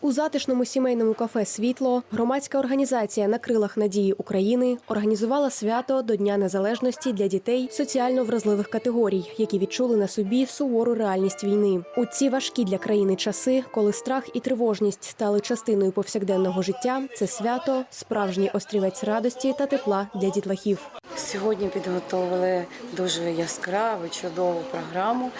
У затишному сімейному кафе Світло громадська організація на крилах надії України організувала свято до Дня Незалежності для дітей соціально вразливих категорій, які відчули на собі сувору реальність війни. У ці важкі для країни часи, коли страх і тривожність стали частиною повсякденного життя. Це свято справжній острівець радості та тепла для дітлахів. Сьогодні підготовили дуже яскраву, чудову програму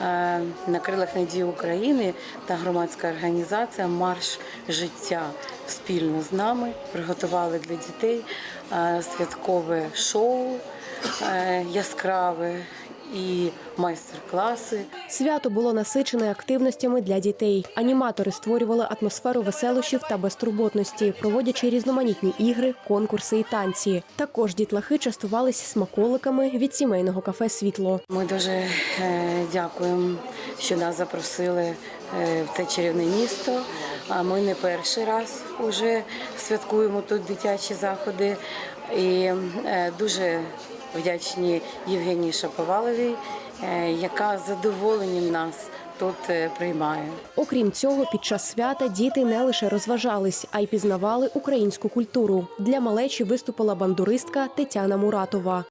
е, на крилах надії України та громадська організація Марш життя спільно з нами приготували для дітей е, святкове шоу е, яскраве і майстер-класи. Свято було насичене активностями для дітей. Аніматори створювали атмосферу веселощів та безтурботності, проводячи різноманітні ігри, конкурси і танці. Також дітлахи частувались смаколиками від сімейного кафе Світло. Ми дуже е, дякуємо, що нас запросили е, в це чарівне місто. А ми не перший раз уже святкуємо тут дитячі заходи. І е, дуже вдячні Євгенії Шаповаловій, е, яка з задоволенням нас тут е, приймає. Окрім цього, під час свята діти не лише розважались, а й пізнавали українську культуру. Для малечі виступила бандуристка Тетяна Муратова.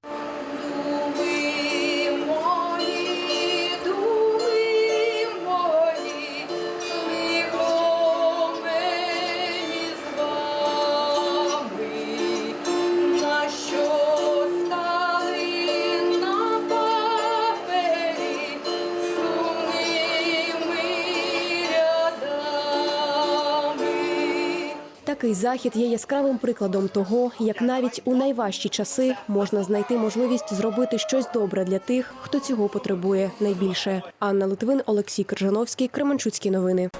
Такий захід є яскравим прикладом того, як навіть у найважчі часи можна знайти можливість зробити щось добре для тих, хто цього потребує найбільше. Анна Литвин, Олексій Крижановський, Кременчуцькі новини.